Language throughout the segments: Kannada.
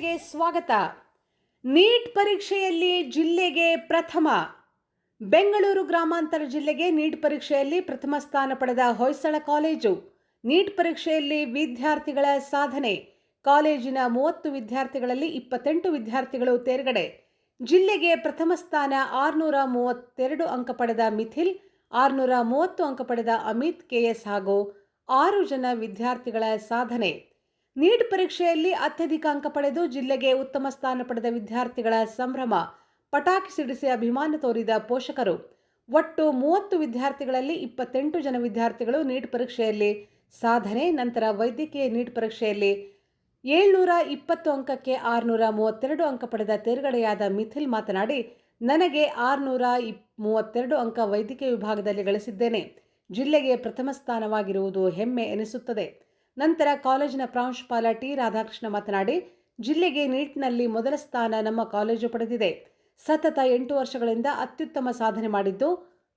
ವಾರ್ತೆಗೆ ಸ್ವಾಗತ. ನೀಟ್ ಪರೀಕ್ಷೆಯಲ್ಲಿ ಜಿಲ್ಲೆಗೆ ಪ್ರಥಮ. ಬೆಂಗಳೂರು ಗ್ರಾಮಾಂತರ ಜಿಲ್ಲೆಗೆ ನೀಟ್ ಪರೀಕ್ಷೆಯಲ್ಲಿ ಪ್ರಥಮ ಸ್ಥಾನ ಪಡೆದ ಹೊಯ್ಸಳ ಕಾಲೇಜು. ನೀಟ್ ಪರೀಕ್ಷೆಯಲ್ಲಿ ವಿದ್ಯಾರ್ಥಿಗಳ ಸಾಧನೆ. ಕಾಲೇಜಿನ ಮೂವತ್ತು ವಿದ್ಯಾರ್ಥಿಗಳಲ್ಲಿ ಇಪ್ಪತ್ತೆಂಟು ವಿದ್ಯಾರ್ಥಿಗಳು ತೇರ್ಗಡೆ. ಜಿಲ್ಲೆಗೆ ಪ್ರಥಮ ಸ್ಥಾನ ಆರುನೂರ ಮೂವತ್ತೆರಡು ಅಂಕ ಪಡೆದ ಮಿಥಿಲ್, ಆರುನೂರ ಮೂವತ್ತು ಅಂಕ ಪಡೆದ ಅಮಿತ್, ಕೆಎಸ್ ಹಾಗೂ ಆರು ಜನ ವಿದ್ಯಾರ್ಥಿಗಳ ಸಾಧನೆ. ನೀಟ್ ಪರೀಕ್ಷೆಯಲ್ಲಿ ಅತ್ಯಧಿಕ ಅಂಕ ಪಡೆದು ಜಿಲ್ಲೆಗೆ ಉತ್ತಮ ಸ್ಥಾನ ಪಡೆದ ವಿದ್ಯಾರ್ಥಿಗಳ ಸಂಭ್ರಮ. ಪಟಾಕಿ ಸಿಡಿಸಿ ಅಭಿಮಾನ ತೋರಿದ ಪೋಷಕರು. ಒಟ್ಟು ಮೂವತ್ತು ವಿದ್ಯಾರ್ಥಿಗಳಲ್ಲಿ ಇಪ್ಪತ್ತೆಂಟು ಜನ ವಿದ್ಯಾರ್ಥಿಗಳು ನೀಟ್ ಪರೀಕ್ಷೆಯಲ್ಲಿ. ಸಾಧನೆ ನಂತರ ವೈದ್ಯಕೀಯ ನೀಟ್ ಪರೀಕ್ಷೆಯಲ್ಲಿ ಏಳ್ನೂರ ಇಪ್ಪತ್ತು ಅಂಕಕ್ಕೆ ಆರುನೂರ ಮೂವತ್ತೆರಡು ಅಂಕ ಪಡೆದ ತೇರ್ಗಡೆಯಾದ ಮಿಥಿಲ್ ಮಾತನಾಡಿ, ನನಗೆ ಆರುನೂರ ಇಪ್, ಮೂವತ್ತೆರಡು ಅಂಕ ವೈದ್ಯಕೀಯ ವಿಭಾಗದಲ್ಲಿ ಗಳಿಸಿದ್ದೇನೆ. ಜಿಲ್ಲೆಗೆ ಪ್ರಥಮ ಸ್ಥಾನವಾಗಿರುವುದು ಹೆಮ್ಮೆ ಎನಿಸುತ್ತದೆ. ನಂತರ ಕಾಲೇಜಿನ ಪ್ರಾಂಶುಪಾಲ ಟಿ ರಾಧಾಕೃಷ್ಣ ಮಾತನಾಡಿ, ಜಿಲ್ಲೆಗೆ ನೀಟ್ನಲ್ಲಿ ಮೊದಲ ಸ್ಥಾನ ನಮ್ಮ ಕಾಲೇಜು ಪಡೆದಿದೆ. ಸತತ ಎಂಟು ವರ್ಷಗಳಿಂದ ಅತ್ಯುತ್ತಮ ಸಾಧನೆ ಮಾಡಿದ್ದು,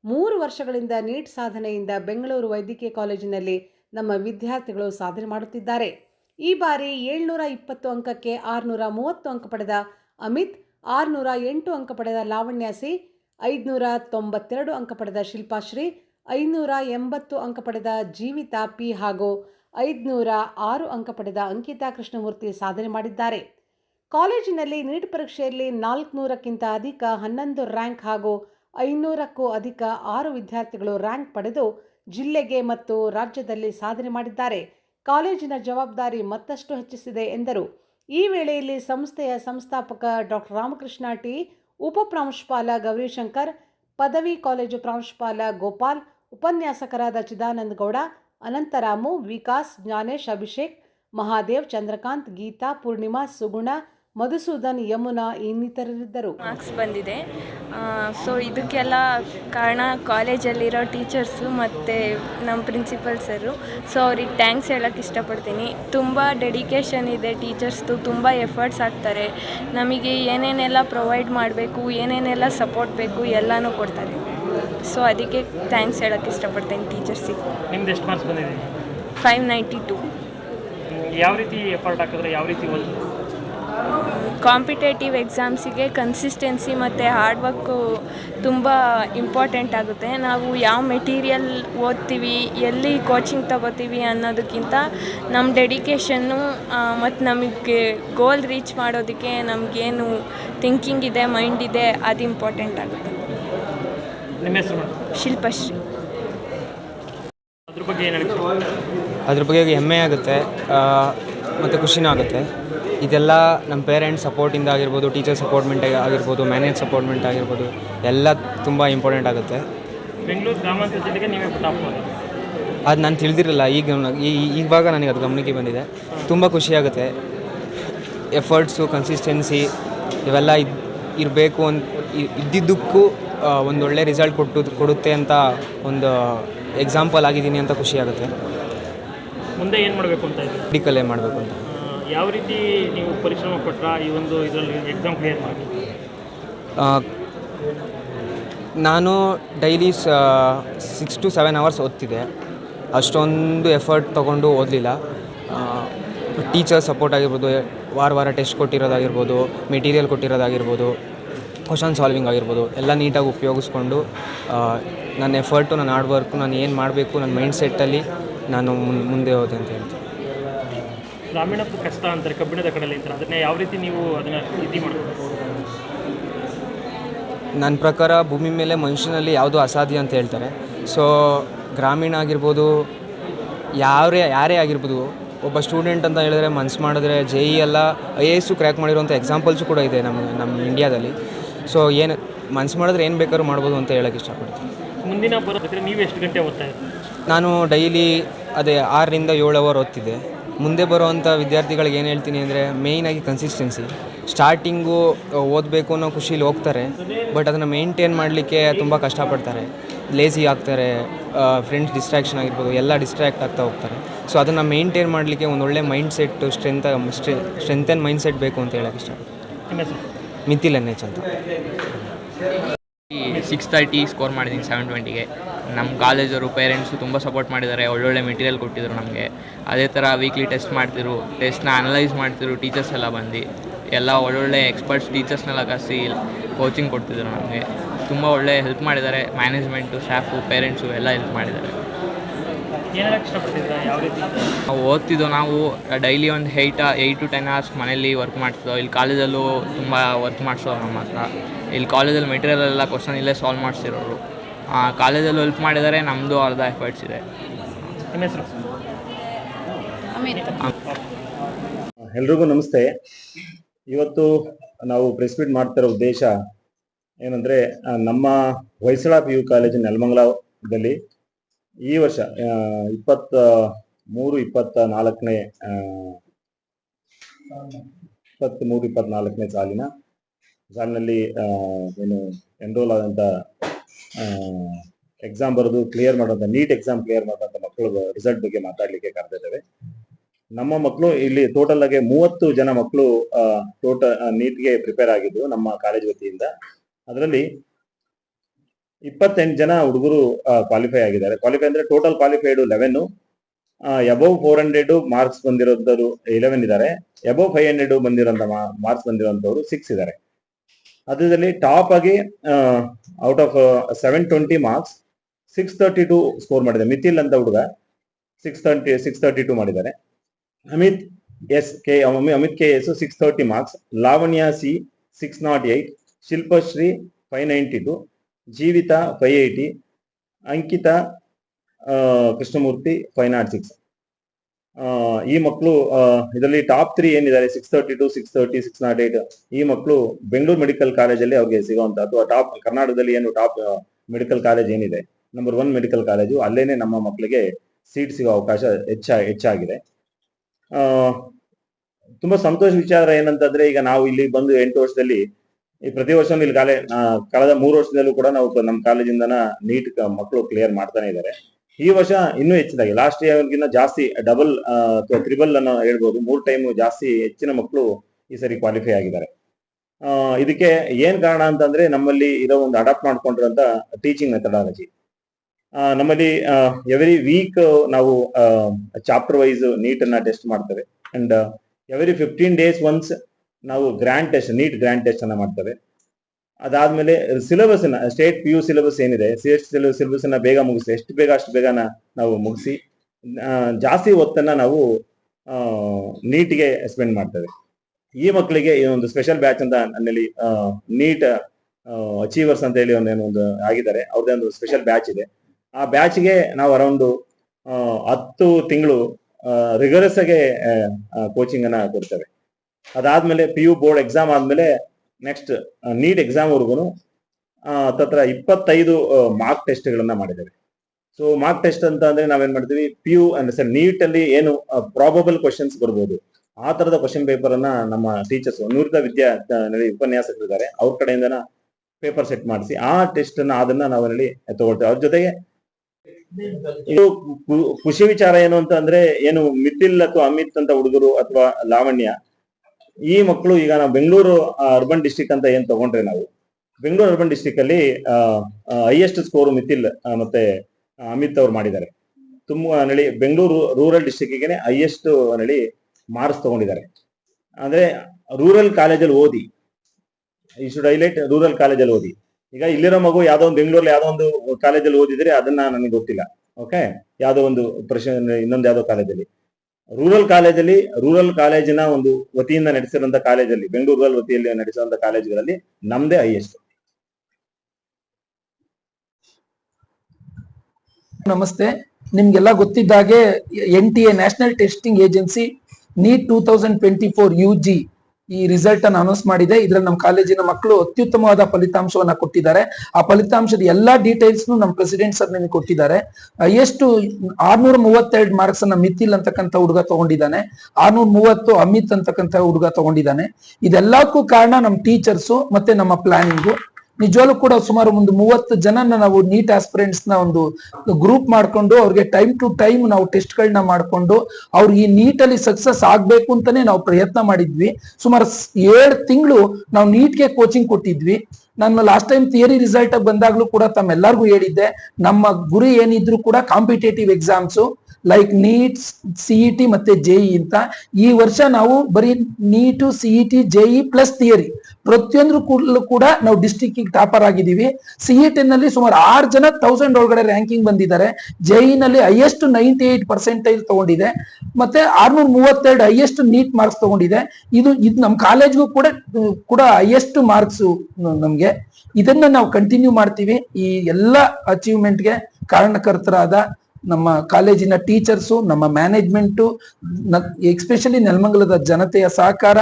ಮೂರು ವರ್ಷಗಳಿಂದ ನೀಟ್ ಸಾಧನೆಯಿಂದ ಬೆಂಗಳೂರು ವೈದ್ಯಕೀಯ ಕಾಲೇಜಿನಲ್ಲಿ ನಮ್ಮ ವಿದ್ಯಾರ್ಥಿಗಳು ಸಾಧನೆ ಮಾಡುತ್ತಿದ್ದಾರೆ. ಈ ಬಾರಿ ಏಳ್ನೂರ ಇಪ್ಪತ್ತು ಅಂಕಕ್ಕೆ ಆರುನೂರ ಮೂವತ್ತು ಅಂಕ ಪಡೆದ ಅಮಿತ್, ಆರುನೂರ ಎಂಟು ಅಂಕ ಪಡೆದ ಲಾವಣ್ಯಾಸಿ ಐದುನೂರ ತೊಂಬತ್ತೆರಡು ಅಂಕ ಪಡೆದ ಶಿಲ್ಪಾಶ್ರೀ ಐನೂರ ಎಂಬತ್ತು ಅಂಕ ಪಡೆದ ಜೀವಿತಾ ಪಿ ಹಾಗೂ ಐದುನೂರ ಆರು ಅಂಕ ಪಡೆದ ಅಂಕಿತಾ ಕೃಷ್ಣಮೂರ್ತಿ ಸಾಧನೆ ಮಾಡಿದ್ದಾರೆ. ಕಾಲೇಜಿನಲ್ಲಿ ನೀಟ್ ಪರೀಕ್ಷೆಯಲ್ಲಿ ನಾಲ್ಕುನೂರಕ್ಕಿಂತ ಅಧಿಕ ಹನ್ನೊಂದು ರ್ಯಾಂಕ್ ಹಾಗೂ ಐನೂರಕ್ಕೂ ಅಧಿಕ ಆರು ವಿದ್ಯಾರ್ಥಿಗಳು ರ್ಯಾಂಕ್ ಪಡೆದು ಜಿಲ್ಲೆಗೆ ಮತ್ತು ರಾಜ್ಯದಲ್ಲಿ ಸಾಧನೆ ಮಾಡಿದ್ದಾರೆ. ಕಾಲೇಜಿನ ಜವಾಬ್ದಾರಿ ಮತ್ತಷ್ಟು ಹೆಚ್ಚಿಸಿದೆ ಎಂದರು. ಈ ವೇಳೆಯಲ್ಲಿ ಸಂಸ್ಥೆಯ ಸಂಸ್ಥಾಪಕ ಡಾಕ್ಟರ್ ರಾಮಕೃಷ್ಣ ಟಿ, ಉಪ ಪ್ರಾಂಶುಪಾಲ ಗೌರಿಶಂಕರ್, ಪದವಿ ಕಾಲೇಜು ಪ್ರಾಂಶುಪಾಲ ಗೋಪಾಲ್, ಉಪನ್ಯಾಸಕರಾದ ಚಿದಾನಂದ ಗೌಡ ಅನಂತರಾಮು, ವಿಕಾಸ್, ಜ್ಞಾನೇಶ್, ಅಭಿಷೇಕ್, ಮಹಾದೇವ್, ಚಂದ್ರಕಾಂತ್, ಗೀತಾ, ಪೂರ್ಣಿಮಾ, ಸುಗುಣ, ಮಧುಸೂದನ್, ಯಮುನಾ ಇನ್ನಿತರರಿದ್ದರು. ಮಾರ್ಕ್ಸ್ ಬಂದಿದೆ. ಸೊ ಇದಕ್ಕೆಲ್ಲ ಕಾರಣ ಕಾಲೇಜಲ್ಲಿರೋ ಟೀಚರ್ಸು ಮತ್ತು ನಮ್ಮ ಪ್ರಿನ್ಸಿಪಲ್ ಸರು. ಸೊ ಅವ್ರಿಗೆ ಥ್ಯಾಂಕ್ಸ್ ಹೇಳೋಕ್ಕೆ ಇಷ್ಟಪಡ್ತೀನಿ. ತುಂಬ ಡೆಡಿಕೇಶನ್ ಇದೆ ಟೀಚರ್ಸ್ದು, ತುಂಬ ಎಫರ್ಟ್ಸ್ ಹಾಕ್ತಾರೆ ನಮಗೆ ಏನೇನೆಲ್ಲ ಪ್ರೊವೈಡ್ ಮಾಡಬೇಕು, ಏನೇನೆಲ್ಲ ಸಪೋರ್ಟ್ ಬೇಕು ಎಲ್ಲನೂ ಕೊಡ್ತಾರೆ. ಸೊ ಅದಕ್ಕೆ ಥ್ಯಾಂಕ್ಸ್ ಹೇಳೋಕ್ಕೆ ಇಷ್ಟಪಡ್ತೀನಿ ಟೀಚರ್ಸಿಗೆ ನಿಮ್ದು ಎಷ್ಟು ಮಾರ್ಕ್ಸ್ ಬಂದಿದೆ? ಫೈವ್ ನೈಂಟಿ ಟು ಯಾವ ರೀತಿ ಎಫರ್ಟ್ ಹಾಕಿದ್ರೆ ಯಾವ ರೀತಿ ಓದಿದ್ರು ಕಾಂಪಿಟೇಟಿವ್ ಎಕ್ಸಾಮ್ಸಿಗೆ ಕನ್ಸಿಸ್ಟೆನ್ಸಿ ಮತ್ತು ಹಾರ್ಡ್ ವರ್ಕು ತುಂಬ ಇಂಪಾರ್ಟೆಂಟ್ ಆಗುತ್ತೆ. ನಾವು ಯಾವ ಮೆಟೀರಿಯಲ್ ಓದ್ತೀವಿ ಎಲ್ಲಿ ಕೋಚಿಂಗ್ ತಗೋತೀವಿ ಅನ್ನೋದಕ್ಕಿಂತ ನಮ್ಮ ಡೆಡಿಕೇಷನ್ನು ಮತ್ತು ನಮಗೆ ಗೋಲ್ ರೀಚ್ ಮಾಡೋದಕ್ಕೆ ನಮಗೇನು ಥಿಂಕಿಂಗ್ ಇದೆ ಮೈಂಡ್ ಇದೆ ಅದು ಇಂಪಾರ್ಟೆಂಟ್ ಆಗುತ್ತೆ. ನಿಮ್ಮ ಹೆಸರು ಶಿಲ್ಪಶ್ರೀ ಅದ್ರ ಬಗ್ಗೆ ಏನು ಅದ್ರ ಬಗ್ಗೆ ಹೆಮ್ಮೆ ಆಗುತ್ತೆ ಮತ್ತು ಖುಷಿನೂ ಆಗುತ್ತೆ. ಇದೆಲ್ಲ ನಮ್ಮ ಪೇರೆಂಟ್ಸ್ ಸಪೋರ್ಟಿಂದ ಆಗಿರ್ಬೋದು ಟೀಚರ್ ಸಪೋರ್ಟ್ಮೆಂಟ್ ಆಗಿರ್ಬೋದು ಮ್ಯಾನೇಜ್ ಸಪೋರ್ಟ್ಮೆಂಟ್ ಆಗಿರ್ಬೋದು ಎಲ್ಲ ತುಂಬ ಇಂಪಾರ್ಟೆಂಟ್ ಆಗುತ್ತೆ. ಬೆಂಗಳೂರು ಗ್ರಾಮಾಂತರ ಜಿಲ್ಲೆಗೆ ನೀವೇ ಟಾಪ್ ಅದು ನಾನು ತಿಳಿದಿರಲಿಲ್ಲ ಈಗ ಗಮನ- ಈ ಈ- ಇವಾಗ ನನಗೆ ಅದು ಗಮನಕ್ಕೆ ಬಂದಿದೆ. ತುಂಬ ಖುಷಿಯಾಗುತ್ತೆ ಎಫರ್ಟ್ಸು ಕನ್ಸಿಸ್ಟೆನ್ಸಿ ಇವೆಲ್ಲ ಇದು ಇರಬೇಕು ಅಂತ ಇದ್ದಿದ್ದಕ್ಕೂ ಒಂದೊಳ್ಳೆ ರಿಸಲ್ಟ್ ಕೊಟ್ಟು ಕೊಡುತ್ತೆ ಅಂತ ಒಂದು ಎಕ್ಸಾಂಪಲ್ ಆಗಿದ್ದೀನಿ ಅಂತ ಖುಷಿಯಾಗುತ್ತೆ ಮುಂದೆ ಏನು ಮಾಡಬೇಕು ಅಂತ ಇದ್ದೀರಿ? ಮೆಡಿಕಲೇ ಮಾಡಬೇಕು ಅಂತ. ಯಾವ ರೀತಿ ನೀವು ಪರಿಶ್ರಮ ಕೊಟ್ಟರೆ ಈ ಒಂದು ಇದರಲ್ಲಿ ಎಕ್ಸಾಮ್ ಕ್ಲಿಯರ್ ಮಾಡಿ? ನಾನು daily six to seven hours ಓದ್ತಿದ್ದೆ. ಅಷ್ಟೊಂದು ಎಫರ್ಟ್ ತೊಗೊಂಡು ಓದಲಿಲ್ಲ. ಟೀಚರ್ ಸಪೋರ್ಟ್ ಆಗಿರ್ಬೋದು ವಾರ ವಾರ ಟೆಸ್ಟ್ ಕೊಟ್ಟಿರೋದಾಗಿರ್ಬೋದು ಮೆಟೀರಿಯಲ್ ಕೊಟ್ಟಿರೋದಾಗಿರ್ಬೋದು. ಕ್ವಶನ್ ಸಾಲ್ವಿಂಗ್ ಆಗಿರ್ಬೋದು ಎಲ್ಲ ನೀಟಾಗಿ ಉಪಯೋಗಿಸ್ಕೊಂಡು ನನ್ನ ಎಫರ್ಟು ನನ್ನ ಹಾರ್ಡ್ ವರ್ಕು ನಾನು ಏನು ಮಾಡಬೇಕು ನನ್ನ ಮೈಂಡ್ ಸೆಟ್ಟಲ್ಲಿ ನಾನು ಮುಂದೆ ಹೋದೆ ಅಂತ ಹೇಳ್ತೀನಿ. ಗ್ರಾಮೀಣ ಕಷ್ಟ ಅಂತಾರೆ ಕಬ್ಬಿಣದ ಕಡಲೆ ಅಂತಾರೆ ಅದನ್ನ ಯಾವ ರೀತಿ ನೀವು ಅದನ್ನ ಇದು ಮಾಡಬೇಕು ನನ್ನ ಪ್ರಕಾರ ಭೂಮಿ ಮೇಲೆ ಮನುಷ್ಯನಲ್ಲಿ ಯಾವುದು ಅಸಾಧ್ಯ ಅಂತ ಹೇಳ್ತಾರೆ. ಸೊ ಗ್ರಾಮೀಣ ಆಗಿರ್ಬೋದು ಯಾರೇ ಯಾರೇ ಆಗಿರ್ಬೋದು ಒಬ್ಬ ಸ್ಟೂಡೆಂಟ್ ಅಂತ ಹೇಳಿದ್ರೆ ಮನ್ಸು ಮಾಡಿದ್ರೆ ಜೆ ಇ ಎಲ್ಲ ಐ ಎ ಎಸ್ಸು ಕ್ರ್ಯಾಕ್ ಮಾಡಿರೋಂಥ ಎಕ್ಸಾಂಪಲ್ಸು ಕೂಡ ಇದೆ ನಮ್ಮ ನಮ್ಮ ಇಂಡಿಯಾದಲ್ಲಿ ಸೊ ಏನು ಮನಸ್ಸು ಮಾಡಿದ್ರೆ ಏನು ಬೇಕಾದ್ರೂ ಮಾಡ್ಬೋದು ಅಂತ ಹೇಳೋಕ್ಕೆ ಇಷ್ಟಪಡ್ತೀನಿ. ಮುಂದಿನ ಬರೋದಕ್ಕೆ ನೀವು ಎಷ್ಟು ಗಂಟೆ ಓದ್ತಾ ಇದ್ದೀರಿ ನಾನು ಡೈಲಿ ಅದೇ ಆರರಿಂದ ಏಳು ಅವರ್ ಓದ್ತಿದ್ದೆ. ಮುಂದೆ ಬರುವಂಥ ವಿದ್ಯಾರ್ಥಿಗಳಿಗೆ ಏನು ಹೇಳ್ತೀನಿ ಅಂದರೆ ಮೇಯ್ನಾಗಿ ಕನ್ಸಿಸ್ಟೆನ್ಸಿ ಸ್ಟಾರ್ಟಿಂಗು ಓದಬೇಕು ಅನ್ನೋ ಖುಷಿಲಿ ಹೋಗ್ತಾರೆ ಬಟ್ ಅದನ್ನು ಮೇಂಟೈನ್ ಮಾಡಲಿಕ್ಕೆ ತುಂಬ ಕಷ್ಟಪಡ್ತಾರೆ. ಲೇಸಿ ಆಗ್ತಾರೆ ಫ್ರೆಂಡ್ಸ್ ಡಿಸ್ಟ್ರಾಕ್ಷನ್ ಆಗಿರ್ಬೋದು ಎಲ್ಲ ಡಿಸ್ಟ್ರಾಕ್ಟ್ ಆಗ್ತಾ ಹೋಗ್ತಾರೆ. ಸೊ ಅದನ್ನು ಮೇಂಟೈನ್ ಮಾಡಲಿಕ್ಕೆ ಒಂದು ಒಳ್ಳೆ mind set strength strength and mind set ಬೇಕು ಅಂತ ಹೇಳೋಕ್ಕೆ ಹೆಸರು? ಮಿಥಿಲ್ ಎನ್ ಎಚ್ ಅಂತ. ಸಿಕ್ಸ್ ತರ್ಟಿ ಸ್ಕೋರ್ ಮಾಡಿದ್ದೀನಿ ಸೆವೆನ್ ಟ್ವೆಂಟಿಗೆ ನಮ್ಮ ಕಾಲೇಜವರು ಪೇರೆಂಟ್ಸು ತುಂಬ ಸಪೋರ್ಟ್ ಮಾಡಿದ್ದಾರೆ, ಒಳ್ಳೊಳ್ಳೆ ಮೆಟೀರಿಯಲ್ ಕೊಟ್ಟಿದ್ರು ನಮಗೆ. ಅದೇ ಥರ ವೀಕ್ಲಿ ಟೆಸ್ಟ್ ಮಾಡ್ತಿರು ಟೆಸ್ಟ್ನ ಅನಲೈಸ್ ಮಾಡ್ತಿರು ಟೀಚರ್ಸ್ ಎಲ್ಲ ಬಂದು. ಎಲ್ಲ ಒಳ್ಳೊಳ್ಳೆ ಎಕ್ಸ್ಪರ್ಟ್ಸ್ ಟೀಚರ್ಸ್ನೆಲ್ಲ ಕರೆಸಿ ಕೋಚಿಂಗ್ ಕೊಡ್ತಿದ್ರು ನಮಗೆ. ತುಂಬ ಒಳ್ಳೆ ಹೆಲ್ಪ್ ಮಾಡಿದ್ದಾರೆ ಮ್ಯಾನೇಜ್ಮೆಂಟು ಸ್ಟಾಫು ಪೇರೆಂಟ್ಸು ಎಲ್ಲ ಹೆಲ್ಪ್ ಮಾಡಿದ್ದಾರೆ ಏನೆಲ್ಲ ಇಷ್ಟಪಡ್ತಿದ್ರ ಯಾವ ರೀತಿ ನಾವು ಓದ್ತಿದ್ದೋ ನಾವು ಡೈಲಿ ಒಂದು eight eight to ten hours ಮನೇಲಿ ವರ್ಕ್ ಮಾಡ್ತಿದ್ದೋ ಇಲ್ಲಿ ಕಾಲೇಜಲ್ಲೂ ತುಂಬ ವರ್ಕ್ ಮಾಡಿಸೋ ನಮ್ಮ ಹತ್ರ. ಇಲ್ಲಿ ಕಾಲೇಜಲ್ಲಿ ಮೆಟೀರಿಯಲ್ ಎಲ್ಲ ಕ್ವಶನ್ ಇಲ್ಲೇ ಸಾಲ್ವ್ ಮಾಡಿಸಿರೋರು. ಕಾಲೇಜಲ್ಲಿ ಹೆಲ್ಪ್ ಮಾಡಿದರೆ ನಮ್ಮದು ಅರ್ಧ ಎಫರ್ಟ್ಸ್ ಇದೆ. ಎಲ್ರಿಗೂ ನಮಸ್ತೆ. ಇವತ್ತು ನಾವು ಪ್ರೆಸ್ ಮೀಟ್ ಮಾಡ್ತಿರೋ ಉದ್ದೇಶ ಏನಂದ್ರೆ ನಮ್ಮ ಹೊಯ್ಸಳ ಪಿ ಯು ಕಾಲೇಜು ನೆಲಮಂಗಲದಲ್ಲಿ ಈ ವರ್ಷ ಇಪ್ಪತ್ತ ಮೂರು, ಇಪ್ಪತ್ತ ನಾಲ್ಕನೇ ಇಪ್ಪತ್ತ್ ಮೂರು ಇಪ್ಪತ್ನಾಲ್ಕನೇ ಸಾಲಿನ, ಸಾಲಿನಲ್ಲಿ ಏನು ಎನ್ರೋಲ್ ಆದಂತ ಎಕ್ಸಾಮ್ ಬರೆದು ಕ್ಲಿಯರ್ ಮಾಡುವಂಥ ನೀಟ್ ಎಕ್ಸಾಮ್ ಕ್ಲಿಯರ್ ಮಾಡುವಂತ ಮಕ್ಕಳು ರಿಸಲ್ಟ್ ಬಗ್ಗೆ ಮಾತಾಡ್ಲಿಕ್ಕೆ ಕರೆದಿದ್ದೇವೆ ನಮ್ಮ ಮಕ್ಕಳು ಇಲ್ಲಿ ಟೋಟಲ್ ಆಗಿ ಮೂವತ್ತು ಜನ ಮಕ್ಕಳು ಟೋಟಲ್ ನೀಟ್ಗೆ ಪ್ರಿಪೇರ್ ಆಗಿದ್ದು ನಮ್ಮ ಕಾಲೇಜ್ ವತಿಯಿಂದ. ಅದರಲ್ಲಿ ಇಪ್ಪತ್ತೆಂಟು ಜನ ಹುಡುಗರು ಕ್ವಾಲಿಫೈ ಆಗಿದ್ದಾರೆ. ಕ್ವಾಲಿಫೈ ಅಂದ್ರೆ total qualified eleven above four hundred marks ಬಂದಿರೋದವರು eleven ಇದ್ದಾರೆ. ಎಬವ್ ಫೈವ್ ಹಂಡ್ರೆಡ್ ಬಂದಿರೋಂಥ ಮಾರ್ಕ್ಸ್ ಬಂದಿರೋಂಥವ್ರು ಸಿಕ್ಸ್ ಇದ್ದಾರೆ. ಅದರಲ್ಲಿ ಟಾಪ್ ಆಗಿ out of seven twenty marks six thirty two score ಮಾಡಿದೆ ಮಿಥಿಲ್ ಅಂತ ಹುಡುಗ six thirty six thirty two ಮಾಡಿದ್ದಾರೆ. Amit S K Amit K S six thirty marks Lavanya C six nought eight Shilpashree five ninety two Jeevitha five eighty Ankitha Krishnamurthy five nought six ಈ ಮಕ್ಕಳು ಇದರಲ್ಲಿ ಟಾಪ್ ತ್ರೀ ಏನಿದ್ದಾರೆ? Six thirty two six thirty six nought eight ಈ ಮಕ್ಕಳು ಬೆಂಗಳೂರು ಮೆಡಿಕಲ್ ಕಾಲೇಜಲ್ಲಿ ಅವ್ರಿಗೆ ಸಿಗುವಂತ, ಅಥವಾ ಟಾಪ್ ಕರ್ನಾಟಕದಲ್ಲಿ ಏನು ಟಾಪ್ ಮೆಡಿಕಲ್ ಕಾಲೇಜ್ ಏನಿದೆ? ನಂಬರ್ ಒನ್ ಮೆಡಿಕಲ್ ಕಾಲೇಜು ಅಲ್ಲೇನೆ ನಮ್ಮ ಮಕ್ಕಳಿಗೆ ಸೀಟ್ ಸಿಗೋ ಅವಕಾಶ ಹೆಚ್ಚ, ಹೆಚ್ಚಾಗಿದೆ. ತುಂಬಾ ಸಂತೋಷ ವಿಚಾರ ಏನಂತಂದ್ರೆ ಈಗ ನಾವು ಇಲ್ಲಿ ಬಂದು ಎಂಟು ವರ್ಷದಲ್ಲಿ ಈ ಪ್ರತಿ ವರ್ಷ ಇಲ್ಲಿ ಕಾಲೇ ಕಳೆದ ಮೂರು ವರ್ಷದಲ್ಲೂ ಕೂಡ ನಾವು ನಮ್ಮ ಕಾಲೇಜಿಂದನ ನೀಟ್ ಮಕ್ಕಳು ಕ್ಲಿಯರ್ ಮಾಡ್ತಾನೆ ಇದ್ದಾರೆ. ಈ ವರ್ಷ ಇನ್ನೂ ಹೆಚ್ಚಿದಾಗಿ ಲಾಸ್ಟ್ ಇಯರ್ಗಿನ್ನ ಜಾಸ್ತಿ ಡಬಲ್ ಅಥವಾ ತ್ರಿಬಲ್ ಅನ್ನೋ ಹೇಳ್ಬೋದು, ಮೂರು ಟೈಮ್ ಜಾಸ್ತಿ ಹೆಚ್ಚಿನ ಮಕ್ಕಳು ಈ ಸರಿ ಕ್ವಾಲಿಫೈ ಆಗಿದ್ದಾರೆ. ಇದಕ್ಕೆ ಏನ್ ಕಾರಣ ಅಂತಂದ್ರೆ, ನಮ್ಮಲ್ಲಿ ಇರೋ ಒಂದು ಅಡಾಪ್ಟ್ ಮಾಡ್ಕೊಂಡಿರೋಂಥ ಟೀಚಿಂಗ್ ಮೆಥಡಾಲಜಿ ನಮ್ಮಲ್ಲಿ ಎವ್ರಿ ವೀಕ್ ನಾವು ಚಾಪ್ಟರ್ ವೈಸ್ ನೀಟ್ ಅನ್ನ ಟೆಸ್ಟ್ ಮಾಡ್ತೇವೆ. And every fifteen days once ನಾವು grand test NEET grand test ಅನ್ನ ಮಾಡ್ತೇವೆ. ಅದಾದ್ಮೇಲೆ syllabus state P U syllabus ಏನಿದೆ ಸ್ಟೇಟ್ ಸಿಲೆಬಸ್ ಅನ್ನ ಬೇಗ ಮುಗಿಸಿ, ಎಷ್ಟು ಬೇಗ ಅಷ್ಟು ಬೇಗ ನಾವು ಮುಗಿಸಿ ಜಾಸ್ತಿ ಹೊತ್ತನ್ನ ನಾವು ನೀಟ್ಗೆ ಸ್ಪೆಂಡ್ ಮಾಡ್ತೇವೆ. ಈ ಮಕ್ಕಳಿಗೆ ಈ ಒಂದು ಸ್ಪೆಷಲ್ ಬ್ಯಾಚ್ ಅಂತ ನನ್ನಲ್ಲಿ ನೀಟ್ ಅಚೀವರ್ಸ್ ಅಂತ ಹೇಳಿ ಒಂದೇನೋ ಒಂದು ಆಗಿದ್ದಾರೆ. ಅವ್ರದ್ದೇ ಒಂದು ಸ್ಪೆಷಲ್ ಬ್ಯಾಚ್ ಇದೆ. ಆ ಬ್ಯಾಚ್ಗೆ ನಾವು ಅರೌಂಡ್ ಹತ್ತು ತಿಂಗಳು ರಿಗರಸ್ ಆಗಿ ಕೋಚಿಂಗ್ ಅನ್ನ ಕೊಡ್ತೇವೆ. ಅದಾದ್ಮೇಲೆ ಪಿ ಯು ಬೋರ್ಡ್ ಎಕ್ಸಾಮ್ ಆದ್ಮೇಲೆ ನೆಕ್ಸ್ಟ್ ನೀಟ್ ಎಕ್ಸಾಮ್ ವರ್ಗುನು ತತ್ರ ಇಪ್ಪತ್ತೈದು ಮಾರ್ಕ್ ಟೆಸ್ಟ್ಗಳನ್ನ ಮಾಡಿದ್ದೇವೆ. ಸೊ ಮಾರ್ಕ್ ಟೆಸ್ಟ್ ಅಂತ ಅಂದ್ರೆ ನಾವೇನ್ ಮಾಡ್ತೀವಿ? ಪಿ ಯು ಅಂದ್ರೆ ಸರ್ ನೀಟ್ ಅಲ್ಲಿ ಏನು ಪ್ರಾಬಬಲ್ ಕ್ವಶನ್ಸ್ ಬರ್ಬೋದು. ಆ ತರದ ಕ್ವಶನ್ ಪೇಪರ್ ಅನ್ನ ನಮ್ಮ ಟೀಚರ್ಸ್ ನುರಿತ ವಿದ್ಯಾ ಉಪನ್ಯಾಸಕರಿದ್ದಾರೆ. ಅವ್ರ ಕಡೆಯಿಂದನ ಪೇಪರ್ ಸೆಟ್ ಮಾಡಿಸಿ, ಆ ಟೆಸ್ಟ್ ಅನ್ನ, ಅದನ್ನ ನಾವಲ್ಲಿ ತಗೊಳ್ತೇವೆ. ಅವ್ರ ಜೊತೆಗೆ ಇದು ಖುಷಿ ವಿಚಾರ ಏನು ಅಂತ ಅಂದ್ರೆ, ಏನು ಮಿಥಿಲ್ ಅಥವಾ ಅಮಿತ್ ಅಂತ ಹುಡುಗರು ಅಥವಾ ಲಾವಣ್ಯ ಈ ಮಕ್ಕಳು ಈಗ ನಾವು ಬೆಂಗಳೂರು ಅರ್ಬನ್ ಡಿಸ್ಟಿಕ್ ಅಂತ ಏನ್ ತಗೊಂಡ್ರೆ ನಾವು? ಬೆಂಗಳೂರು ಅರ್ಬನ್ ಡಿಸ್ಟಿಕ್ ಅಲ್ಲಿ ಹೈಯೆಸ್ಟ್ ಸ್ಕೋರ್ ಮಿಥಿಲ್ ಮತ್ತೆ ಅಮಿತ್ ಅವ್ರು ಮಾಡಿದ್ದಾರೆ. ತುಂಬಾ ನಳಿ ಬೆಂಗಳೂರು ರೂರಲ್ ಡಿಸ್ಟಿಕ್ಗೆ ಹೈಯೆಸ್ಟ್ ನಳಿ ಮಾರ್ಕ್ಸ್ ತಗೊಂಡಿದ್ದಾರೆ. ಅಂದ್ರೆ ರೂರಲ್ ಕಾಲೇಜಲ್ಲಿ ಓದಿ ಈ ಶುಡ್ ಹೈಲೈಟ್ ರೂರಲ್ ಕಾಲೇಜಲ್ಲಿ ಓದಿ. ಈಗ ಇಲ್ಲಿರೋ ಮಗು ಯಾವ್ದೋ ಒಂದು ಬೆಂಗಳೂರಲ್ಲಿ ಯಾವ್ದೋ ಒಂದು ಕಾಲೇಜಲ್ಲಿ ಓದಿದ್ರೆ ಅದನ್ನ ನನಗೆ ಗೊತ್ತಿಲ್ಲ ಓಕೆ ಯಾವ್ದೋ ಒಂದು ಪ್ರಶ್ನೆ ಇನ್ನೊಂದು ಯಾವ್ದೋ ಕಾಲೇಜಲ್ಲಿ ರೂರಲ್ ಕಾಲೇಜಲ್ಲಿ ರೂರಲ್ ಕಾಲೇಜಿನ ಒಂದು ವತಿಯಿಂದ ನಡೆಸಿರುವಂತ ಕಾಲೇಜಲ್ಲಿ ಬೆಂಗಳೂರು ರೂರಲ್ ವತಿಯಲ್ಲಿ ನಡೆಸುವಂತ ಕಾಲೇಜುಗಳಲ್ಲಿ ನಮ್ದೇ ಹೈಯೆಸ್ಟ್ ನಮಸ್ತೆ. ನಿಮ್ಗೆಲ್ಲ ಗೊತ್ತಿದ್ದಾಗೆ N T A national testing agency NEET two thousand twenty four U G ಈ ರಿಸಲ್ಟ್ ಅನ್ನು ಅನೌನ್ಸ್ ಮಾಡಿದೆ. ಇದ್ರಲ್ಲಿ ನಮ್ಮ ಕಾಲೇಜಿನ ಮಕ್ಕಳು ಅತ್ಯುತ್ತಮವಾದ ಫಲಿತಾಂಶವನ್ನ ಕೊಟ್ಟಿದ್ದಾರೆ. ಆ ಫಲಿತಾಂಶದ ಎಲ್ಲಾ ಡೀಟೇಲ್ಸ್ ನಮ್ಮ ಪ್ರೆಸಿಡೆಂಟ್ ಸರ್ ನಿಮಗೆ ಕೊಟ್ಟಿದ್ದಾರೆ. ಎಷ್ಟು ಆರ್ನೂರ ಮೂವತ್ತೆರಡು ಮಾರ್ಕ್ಸ್ ಅನ್ನ ಮಿಥಿಲ್ ಅಂತಕ್ಕಂಥ ಹುಡುಗ ತಗೊಂಡಿದ್ದಾನೆ. ಆರ್ನೂರ ಮೂವತ್ತು ಅಮಿತ್ ಅಂತಕ್ಕಂಥ ಹುಡುಗ ತಗೊಂಡಿದ್ದಾನೆ. ಇದೆಲ್ಲಕ್ಕೂ ಕಾರಣ ನಮ್ಮ ಟೀಚರ್ಸು ಮತ್ತೆ ನಮ್ಮ ಪ್ಲಾನಿಂಗು ನಿಜವಾಗ್ಲೂ ಕೂಡ ಸುಮಾರು ಒಂದು ಮೂವತ್ತು ಜನನ ನಾವು ನೀಟ್ ಆಸ್ಪಿರೆಂಟ್ಸ್ನ ಒಂದು ಗ್ರೂಪ್ ಮಾಡ್ಕೊಂಡು ಅವ್ರಿಗೆ ಟೈಮ್ ಟು ಟೈಮ್ ನಾವು ಟೆಸ್ಟ್ ಗಳನ್ನ ಮಾಡ್ಕೊಂಡು ಅವ್ರು ಈ ನೀಟ್ ಅಲ್ಲಿ ಸಕ್ಸಸ್ ಆಗ್ಬೇಕು ಅಂತಾನೆ ನಾವು ಪ್ರಯತ್ನ ಮಾಡಿದ್ವಿ. ಸುಮಾರು ಏಳು ತಿಂಗಳು ನಾವು ನೀಟ್ಗೆ ಕೋಚಿಂಗ್ ಕೊಟ್ಟಿದ್ವಿ. ನಾನು ಲಾಸ್ಟ್ ಟೈಮ್ ಥಿಯರಿ ರಿಸಲ್ಟ್ ಬಂದಾಗ್ಲೂ ಕೂಡ ತಮ್ಮೆಲ್ಲರಿಗೂ ಹೇಳಿದ್ದೆ. ನಮ್ಮ ಗುರಿ ಏನಿದ್ರು ಕೂಡ competitive exams like NEET CET ಮತ್ತೆ ಜೆಇ ಅಂತ ಈ ವರ್ಷ ನಾವು ಬರೀ NEET CET JEE plus theory ಪ್ರತಿಯೊಂದು ಕೂಡ ನಾವು ಡಿಸ್ಟಿಕ್ ಟಾಪರ್ ಆಗಿದ್ದೀವಿ. ಸಿಇಟಿ ನಲ್ಲಿ ಸುಮಾರು ಆರು ಜನ ತೌಸಂಡ್ ಒಳಗಡೆ ರ್ಯಾಂಕಿಂಗ್ ಬಂದಿದ್ದಾರೆ. ಜೆಇ ನಲ್ಲಿ ಹೈಯೆಸ್ಟ್ ನೈಂಟಿ ಏಟ್ ಪರ್ಸೆಂಟೇಜ್ ತಗೊಂಡಿದೆ. ಮತ್ತೆ ಆರ್ನೂರ ಮೂವತ್ತೆರಡು ಹೈಯೆಸ್ಟ್ ನೀಟ್ ಮಾರ್ಕ್ಸ್ ತಗೊಂಡಿದೆ. ಇದು ಇದು ನಮ್ಮ ಕಾಲೇಜ್ಗೂ ಕೂಡ ಕೂಡ ಹೈಯೆಸ್ಟ್ ಮಾರ್ಕ್ಸ್ ನಮ್ಗೆ. ಇದನ್ನ ನಾವು ಕಂಟಿನ್ಯೂ ಮಾಡ್ತೀವಿ. ಈ ಎಲ್ಲ ಅಚೀವ್ಮೆಂಟ್ಗೆ ಕಾರಣಕರ್ತರಾದ ನಮ್ಮ ಕಾಲೇಜಿನ ಟೀಚರ್ಸು, ನಮ್ಮ ಮ್ಯಾನೇಜ್ಮೆಂಟು ಎಸ್ಪೆಷಲಿ ನೆಲಮಂಗಲದ ಜನತೆಯ ಸಹಕಾರ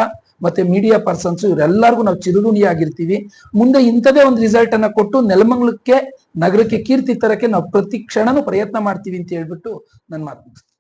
ಮತ್ತೆ ಮೀಡಿಯಾ ಪರ್ಸನ್ಸ್ ಇವರೆಲ್ಲರಿಗೂ ನಾವು ಚಿರುಋಣಿಯಾಗಿರ್ತೀವಿ. ಮುಂದೆ ಇಂಥದೇ ಒಂದು ರಿಸಲ್ಟ್ ಅನ್ನ ಕೊಟ್ಟು ನೆಲಮಂಗಲಕ್ಕೆ, ನಗರಕ್ಕೆ ಕೀರ್ತಿ ತರಕ್ಕೆ ನಾವು ಪ್ರತಿ ಕ್ಷಣನೂ ಪ್ರಯತ್ನ ಮಾಡ್ತೀವಿ ಅಂತ ಹೇಳ್ಬಿಟ್ಟು ನನ್ನ ಮಾತು